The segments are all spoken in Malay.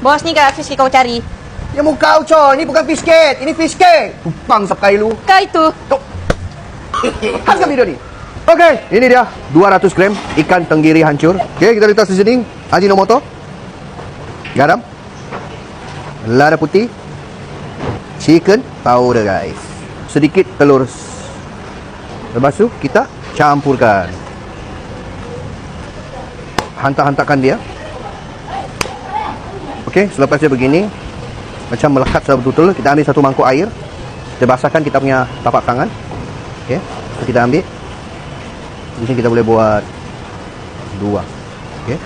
Bos, ni kak fish kau cari. Ya mau kau coy, ini bukan fish cake, ini fish cake. Tupang sapai lu. Kak itu. Tuh. Harga video ni. Okey, ini dia 200 gram ikan tenggiri hancur. Okey, kita letak seasoning, ajinomoto, garam, lada putih, chicken powder guys. Sedikit telur. Lepas tu kita campurkan. Hantar-hantarkan dia. Okey, selepas dia begini, macam melekat secara betul-betul, kita ambil satu mangkuk air. Kita basahkan kita punya tapak tangan. Okey, so kita ambil. Di sini kita boleh buat dua. Okey.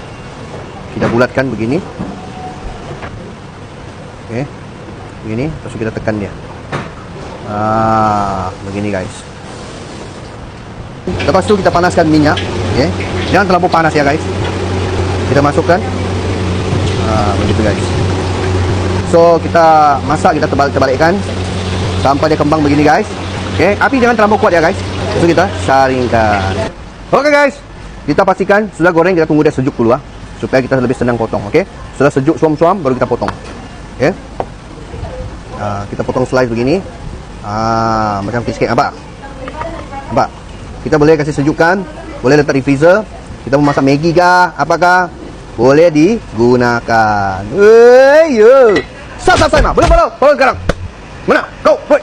Kita bulatkan begini. Okey. Begini, lepas kita tekan dia. Ah, begini guys. Lepas tu kita panaskan minyak, okey. Jangan terlalu panas ya guys. Kita masukkan. Ah, begitu guys. So kita masak, kita tebal-tebalikkan sampai dia kembang begini guys. Okey, api jangan terlalu kuat ya guys. Itu kita saringkan. Okey guys, kita pastikan sudah goreng kita tunggu dia sejuk dulu ah supaya kita lebih senang potong. Okey, sudah sejuk suam-suam baru kita potong. Okey. Ah, kita potong slice begini. Ah, macam fish cake apa? Nampak? Kita boleh kasih sejukkan, boleh letak di freezer. Kita mau masak Maggi kah, apakah? Boleh digunakan. Wey, yo. Sat, sat, sat, boleh follow, follow sekarang. Mana? Go, boy.